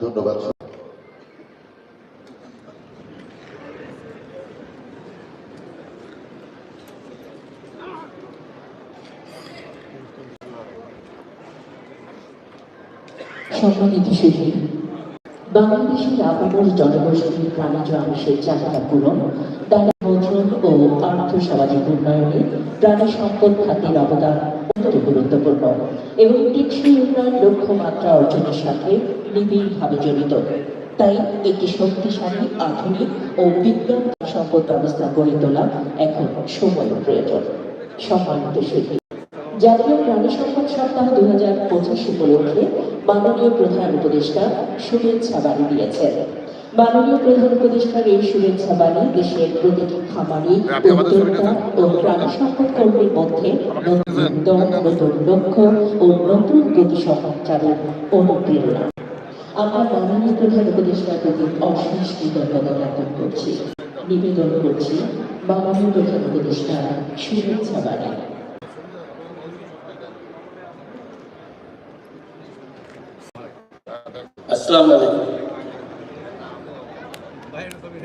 ধন্যবাদ বাংলাদেশের আপামর জনগোষ্ঠীর প্রাণীজ আবাসের চাহিদা পূরণ দ্বারা মন্ত্রণ ও আর্থ সামাজিক উন্নয়নে প্রাণী সম্পদ খাতের অবদান অত্যন্ত গুরুত্বপূর্ণ এবং টেকসই উন্নয়ন লক্ষ্যমাত্রা অর্জনের সাথে নিবিড়ভাবে জড়িত। তাই একটি শক্তিশালী আধুনিক ও বিজ্ঞান সম্পদ ব্যবস্থা গড়ে তোলা এখন সময় প্রয়োজন। সম্মানিত সুধী জাতীয় প্রাণী সম্পদ সপ্তাহ দু হাজার পঁচিশ উপলক্ষে মাননীয় প্রধান উপদেষ্টা শুভেচ্ছা বাণী দিয়েছেন। মাননীয় প্রধান উপদেষ্টার এই শুভেচ্ছা বাণী দেশের প্রতিটি খামারি উদ্যোক্তা ও প্রাণী সম্পদ কর্মীর মধ্যে নতুন দল নতুন লক্ষ্য ও নতুন গতি সমাচারের অনুপ্রেরণা। আমরা মাননীয় প্রধান উপদেষ্টার প্রতি অশেষ কৃতজ্ঞতা জ্ঞাপন করছি। নিবেদন করছি মাননীয় প্রধান উপদেষ্টার শুভেচ্ছা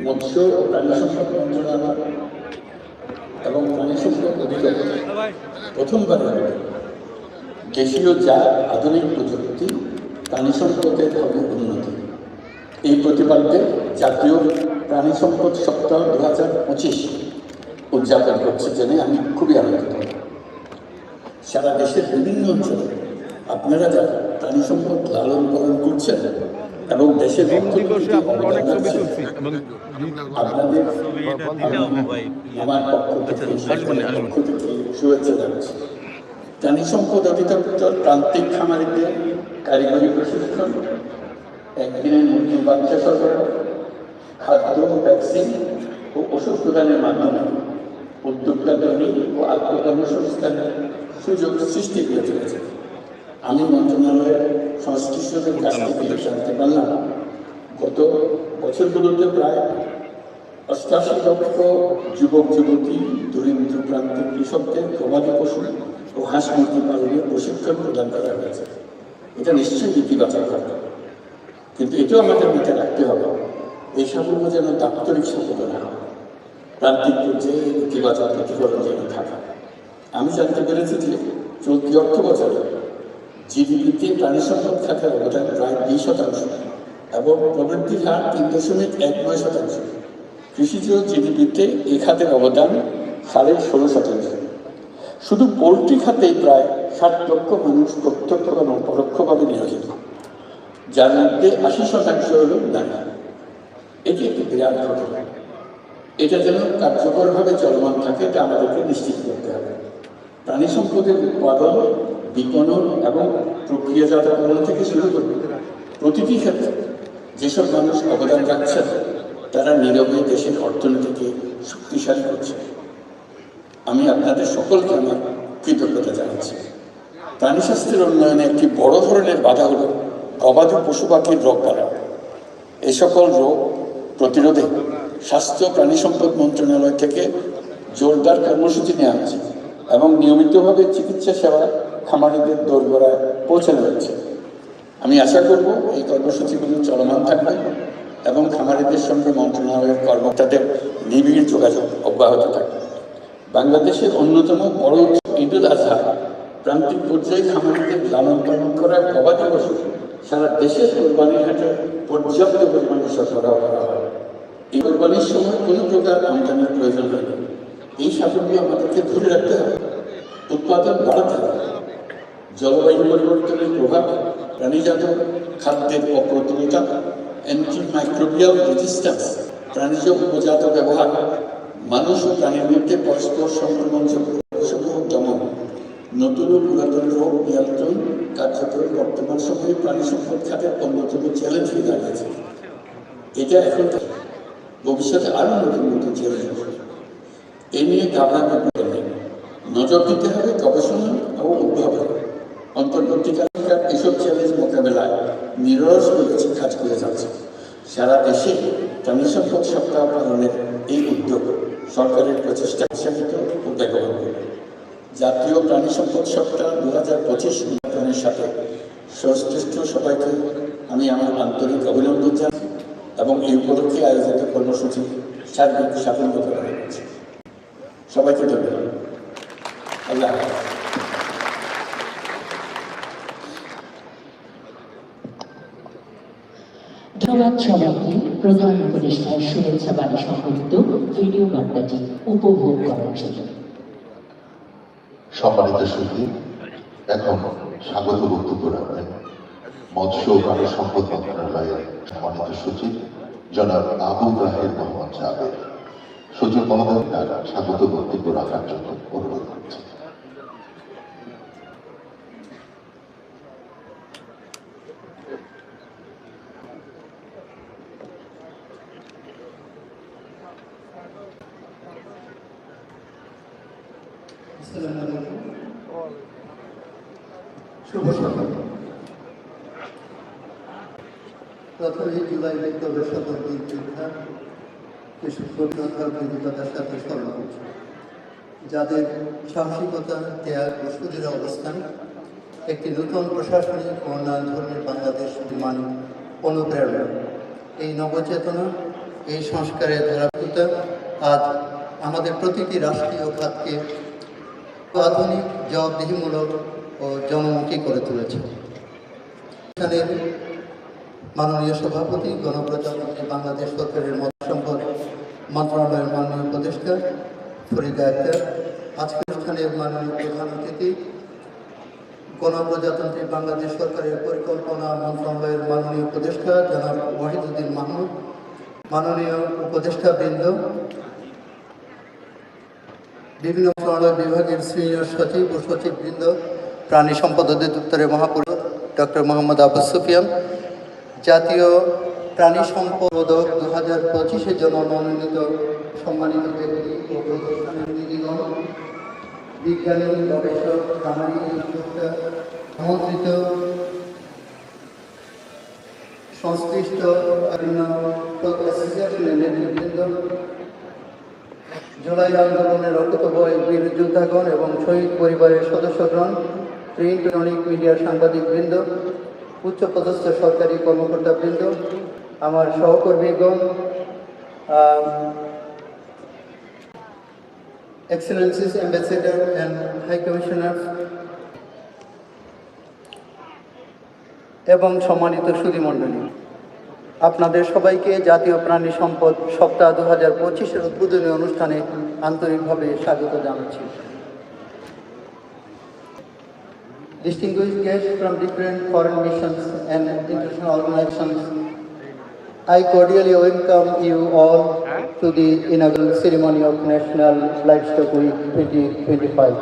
মৎস্য ও এবং প্রথমবার দেশীয় যা আধুনিক প্রযুক্তি প্রাণী সম্পদের হবে উন্নতি। এই প্রতিপাদ্যে জাতীয় প্রাণী সম্পদ সপ্তাহ দু হাজার পঁচিশ উদযাপন করছে জেনে আমি খুবই আনন্দিত। সারা দেশের বিভিন্ন অঞ্চলে আপনারা যারা প্রাণী সম্পদ লালন পালন করছেন এবং দেশের আমার পক্ষ থেকে পক্ষ থেকে শুভেচ্ছা জানাচ্ছি। প্রাণী সম্পদ অধিদপ্তর প্রান্তিক খামারিদের কারিগরি প্রশিক্ষণ একদিনের মুরগির বাচ্চা সরবরাহ খাদ্য ভ্যাকসিন ও ওষুধ প্রদানের মাধ্যমে উদ্যোক্তা তৈরি ও আত্মকর্মসংস্থানের সুযোগ সৃষ্টি করে চলেছে। আমি মন্ত্রণালয়ের সংশ্লিষ্টদের কাছ থেকে জানতে পারলাম গত বছরগুলোতে প্রায় অষ্টাশি লক্ষ যুবক যুবতী দরিদ্র প্রান্তিক কৃষকদের গবাদি পশু ও হাঁস মুরগি পালনের প্রশিক্ষণ প্রদান করা হয়েছে। এটা নিশ্চয়ই ইতিবাচক হবে। কিন্তু এটাও আমাদের মাথায় রাখতে হবে, এই সাফল্য যেন দাপ্তরিক সাফল্য না হয়। প্রান্তিক পর্যায়ে ইতিবাচক প্রতিফলন যেন থাকা। আমি জানতে পেরেছি যে চলতি অর্থ বছরে জিডিপিতে প্রাণী সম্পদ খাতের অবদান প্রায় দুই শতাংশ এবং প্রবৃদ্ধির হার তিন দশমিক এক নয় শতাংশ। কৃষিজ জিডিপিতে এ খাতের অবদান সাড়ে ষোলো শতাংশ। শুধু পোলট্রি খাতেই প্রায় ষাট লক্ষ মানুষ প্রত্যক্ষ এবং পরোক্ষভাবে নিয়োজিত। যার মধ্যে আশি শতাংশ হল নারী এটি একটি বিরাট ঘটনা। এটা যেন কার্যকরভাবে চলমান থাকে, এটা আমাদেরকে নিশ্চিত করতে হবে। প্রাণী সম্পদের উৎপাদন, বিপণন এবং প্রক্রিয়াজাতকরণ থেকে শুরু করে প্রতিটি ক্ষেত্রে যেসব মানুষ অবদান রাখছেন, তারা নীরবে দেশের অর্থনীতিকে শক্তিশালী করছে আমি আপনাদের সকলকে আমার কৃতজ্ঞতা জানাচ্ছি। প্রাণী স্বাস্থ্যের উন্নয়নে একটি বড় ধরনের বাধা হল গবাদি পশু পাখির রোগ বাড়া। এ সকল রোগ প্রতিরোধে স্বাস্থ্য প্রাণী সম্পদ মন্ত্রণালয় থেকে জোরদার কর্মসূচি নেওয়া হচ্ছে এবং নিয়মিতভাবে চিকিৎসা সেবা খামারিদের দোরগোড়ায় পৌঁছানো হচ্ছে আমি আশা করব এই কর্মসূচিগুলো চলমান থাকবে এবং খামারিদের সঙ্গে মন্ত্রণালয়ের কর্মকর্তাদের নিবিড় যোগাযোগ অব্যাহত থাকবে। বাংলাদেশের অন্যতম বড় উৎসব ঈদ আজহা প্রান্তিক পর্যায়ে খামারিদের লালন পালন করার গবাদি পশু সারা দেশের কোরবানির হাটে পর্যাপ্ত পরিমাণে সরবরাহ করা হয়। এই কোরবানির সময় কোনো প্রকার আমদানির প্রয়োজন হয় এই সাফল্য আমাদেরকে ধরে রাখতে হবে। উৎপাদন বাড়াতে হবে। জলবায়ু পরিবর্তনের প্রভাব, প্রাণীজাত খাদ্যের অপ্রতুলতা অ্যান্টি মাইক্রোবিয়াল রেজিস্ট্যান্স প্রাণীজ উপজাত ব্যবহার, মানুষ ও প্রাণীর মধ্যে পরস্পর সংক্রমণযোগ্য সমূহ দমন নতুন ও পুরাতন রোগ নিয়ন্ত্রণ কার্যক্রম বর্তমান সময়ে প্রাণী সম্পদ খাতের অন্যতম চ্যালেঞ্জ হয়ে দাঁড়িয়েছে। এটা এখন ভবিষ্যতে আরও নতুন নতুন চ্যালেঞ্জ হবে। এ নিয়ে প্রয়োজন নেই নজর দিতে হবে গবেষণা ও উদ্ভাবন অন্তর্বর্তীকালীন এসব চ্যালেঞ্জ মোকাবেলায় নিরস প্রগতি কাজ করে যাচ্ছে। সারা দেশে প্রাণী সম্পদ সপ্তাহ পালনের এই উদ্যোগ সরকারের প্রচেষ্টা উৎসাহিত ও বেগবান। করবে জাতীয় প্রাণী সম্পদ সপ্তাহ দু হাজার পঁচিশ উদ্যাপনের সাথে সংশ্লিষ্ট সবাইকে আমি আমার আন্তরিক অভিনন্দন জানাই এবং এই উপলক্ষে আয়োজিত কর্মসূচি সার্বিক সাফল্য করা হয়েছে সবাইকে ধন্যবাদ। আল্লাহ। ধন্যবাদ সবাইকে। প্রধান উপদেষ্টার শুভেচ্ছা বাণী সংকলিত ভিডিও বার্তাটি উপভোগ করার জন্য। সম্মানিত সুখী এখন স্বাগত বক্তব্য রাখবেন মৎস্য প্রাণী সম্পদ মন্ত্রণালয়ের সম্মানিত সচিব, জনাব আবু রাহের মোহাম্মদ সাহেব সচিব মহোদয় তার স্বাগত বক্তব্য রাখার জন্য অনুরোধ করছি। শুভ সকাল। জুলাই বিপ্লবের শতাব্দীর যোদ্ধা সাথে স্মরণ যাদের সাহসিকতা, ত্যাগ ও অবস্থান একটি নতুন প্রশাসনিক ও উন্নয়ন ধর্মের বাংলাদেশ নির্মাণ অনুপ্রেরণা। এই নবচেতনা, এই সংস্কারের ধারাবাহিকতা আজ আমাদের প্রতিটি রাষ্ট্রীয় খাতকে আধুনিক, জবাবদিহিমূলক ও জনমুখী করে তুলেছে। এখানের মাননীয় সভাপতি, গণপ্রজাতন্ত্রী বাংলাদেশ সরকারের মৎস্য সম্পদ মন্ত্রণালয়ের মাননীয় উপদেষ্টা ফরিদা আক্তার, আজকের অনুষ্ঠানের মাননীয় প্রধান অতিথি, গণপ্রজাতন্ত্রী বাংলাদেশ সরকারের পরিকল্পনা মন্ত্রণালয়ের মাননীয় উপদেষ্টা জনাব ওয়াহিদুদ্দিন মাহমুদ, মাননীয় উপদেষ্টা বৃন্দ বিভিন্ন মন্ত্রণালয় বিভাগের সিনিয়র সচিব ও সচিববৃন্দ, প্রাণী সম্পদ অধিদপ্তরের মহাপরিচালক ডক্টর মোহাম্মদ আব্বাস সুফিয়ান, জাতীয় প্রাণী সম্পদ দু হাজার পঁচিশের জন্য মনোনীত সম্মানিত ব্যক্তি ও প্রতিষ্ঠানের বিজ্ঞানী, গবেষক উদ্যোক্তা আমন্ত্রিত সংশ্লিষ্ট বিভিন্ন নেতৃবৃন্দ জুলাই আন্দোলনের রক্তবয় বীর যোদ্ধাগণ এবং শহীদ পরিবারের সদস্যগণ প্রিন্ট ইলেকট্রনিক মিডিয়ার সাংবাদিক বৃন্দ উচ্চপদস্থ সরকারি কর্মকর্তা বৃন্দ আমার সহকর্মীগণ excellencies ambassador and high commissioner এবং সম্মানিত সুধীমণ্ডলী। আপনাদের সবাইকে জাতীয় প্রাণী সম্পদ সপ্তাহ দু হাজার পঁচিশের উদ্বোধনী অনুষ্ঠানে আন্তরিকভাবে স্বাগত জানাচ্ছি Distinguished guests from different foreign missions and international organizations, I cordially welcome you all to the inaugural ceremony of National Livestock Week 2025.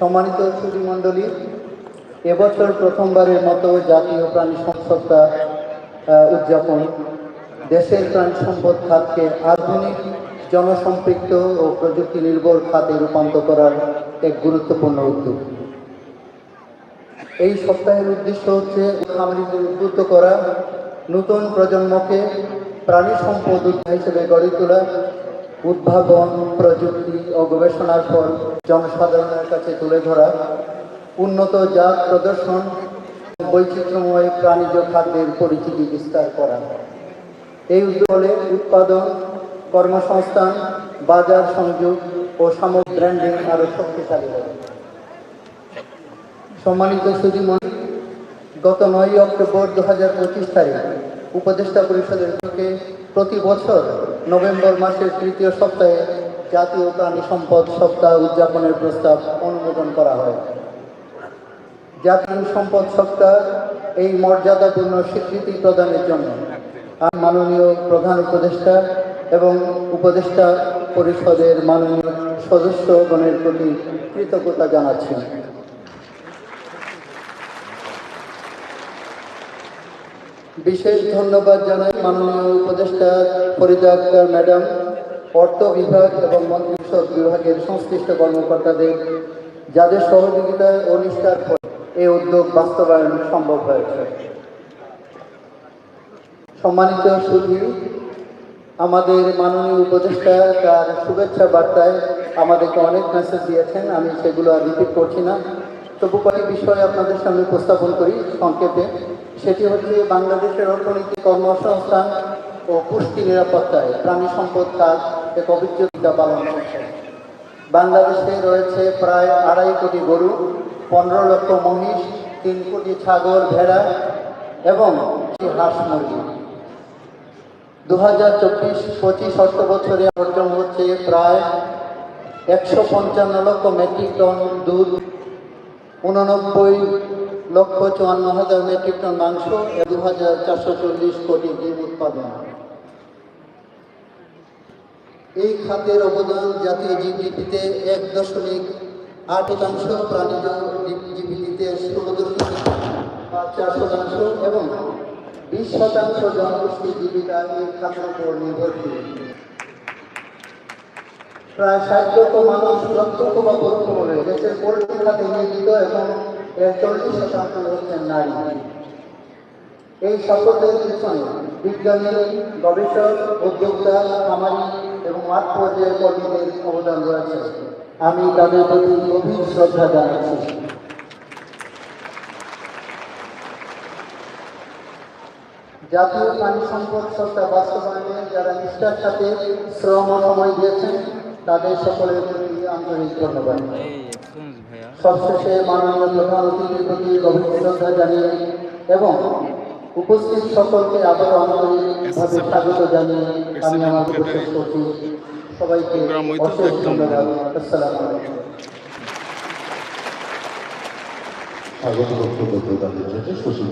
সম্মানিত সুধীমণ্ডলী এবছর প্রথমবারের মতো জাতীয় প্রাণী সপ্তাহ আহ, উদযাপন। দেশের প্রাণী সম্পদ খাতকে আধুনিক, জনসম্পৃক্ত ও প্রযুক্তি নির্ভর খাতে রূপান্তর করার এক গুরুত্বপূর্ণ উদ্যোগ। এই সপ্তাহের উদ্দেশ্য হচ্ছে খামারিদের উদ্বুদ্ধ করা, নতুন প্রজন্মকে প্রাণী সম্পদ উদ্যোগ হিসেবে গড়ে তোলা, উদ্ভাবন প্রযুক্তি ও গবেষণার ফল জনসাধারণের কাছে তুলে ধরা, উন্নত জাত প্রদর্শন বৈচিত্র্যময় প্রাণীজ খাদ্যের পরিচিতি বিস্তার করা। এই উদ্যোগে উৎপাদন, কর্মসংস্থান, বাজার সংযোগ ও সামগ্রিক ব্র্যান্ডিং আরও শক্তিশালী হবে। সম্মানিত গত নয় অক্টোবর দু হাজার পঁচিশ তারিখ উপদেষ্টা পরিষদের থেকে প্রতি বছর নভেম্বর মাসের তৃতীয় সপ্তাহে জাতীয় প্রাণী সম্পদ সপ্তাহ উদযাপনের প্রস্তাব অনুমোদন করা হয়। জাতীয় সম্পদ সপ্তাহ এই মর্যাদাপূর্ণ স্বীকৃতি প্রদানের জন্য আমি মাননীয় প্রধান উপদেষ্টা এবং উপদেষ্টা পরিষদের মাননীয় সদস্যগণের প্রতি কৃতজ্ঞতা জানাচ্ছি। বিশেষ ধন্যবাদ জানাই মাননীয় উপদেষ্টা ফরিদা আক্তার ম্যাডাম, অর্থ বিভাগ এবং মন্ত্রিপরিষদ বিভাগের সংশ্লিষ্ট কর্মকর্তাদের, যাদের সহযোগিতায় ফলে এই উদ্যোগ বাস্তবায়ন সম্ভব হয়েছে। সম্মানিত সুধী আমাদের মাননীয় উপদেষ্টা তার শুভেচ্ছা বার্তায় আমাদেরকে অনেক মেসেজ দিয়েছেন, আমি সেগুলো আর রিপিট করছি না। তবু কয়েক বিষয় আপনাদের সামনে উপস্থাপন করি সংক্ষেপে। সেটি হচ্ছে বাংলাদেশের অর্থনৈতিক কর্মসংস্থান ও পুষ্টি নিরাপত্তায় প্রাণী সম্পদ কাজ এক অভিযোগিতা পালন করছে। বাংলাদেশে রয়েছে প্রায় আড়াই কোটি গরু পনেরো লক্ষ মহিষ তিন কোটি ছাগল, ভেড়া এবং হাঁস মুরগি। দু হাজার চব্বিশ পঁচিশ অর্থ বছরে অর্জন হচ্ছে প্রায় একশো পঞ্চান্ন লক্ষ মেট্রিক টন দুধ, উননব্বই লক্ষ চুয়ান্ন হাজার মেট্রিক টন মাংস দু হাজার চারশো চল্লিশ কোটি ডিম উৎপাদন। এই খাতের অবদান জাতীয় জিডিপিতে এক দশমিক আট শতাংশ প্রাণীজ চার শতাংশ এবং বিশ শতাংশ জনগোষ্ঠী জীবিকা খাতের উপর নির্ভরশীল প্রায় ষাট লক্ষ মানুষ প্রত্যক্ষ বা পরোক্ষভাবে দেশের পোল্ট্রি খাতে নিয়োজিত এবং এর চল্লিশ শতাংশ হচ্ছেন নারী। এই সাফল্যের পিছনে বিজ্ঞানী, গবেষক, উদ্যোক্তা খামারি এবং মাঠ পর্যায়ের কর্মীদের অবদান রয়েছে। আমি তাদের প্রতি গভীর শ্রদ্ধা জানাচ্ছি। জাতীয় প্রাণী সম্পদ সত্তা বাস্তবায়নে যারা নিষ্ঠার সাথে শ্রম সময় দিয়েছেন, তাদের সকলের প্রতি আন্তরিক ধন্যবাদ। সবশেষে মাননীয় প্রধান অতিথির প্রতি গভীর শ্রদ্ধা জানিয়ে এবং উপস্থিত সকলকে আবারও আন্তরিকভাবে স্বাগত জানিয়ে আমি আমার শেষ করছি সবাইকে অশেষ ধন্যবাদ। আসসালামু আলাইকুম। স্বাগত বক্তব্য প্রদানের জন্য সুশীল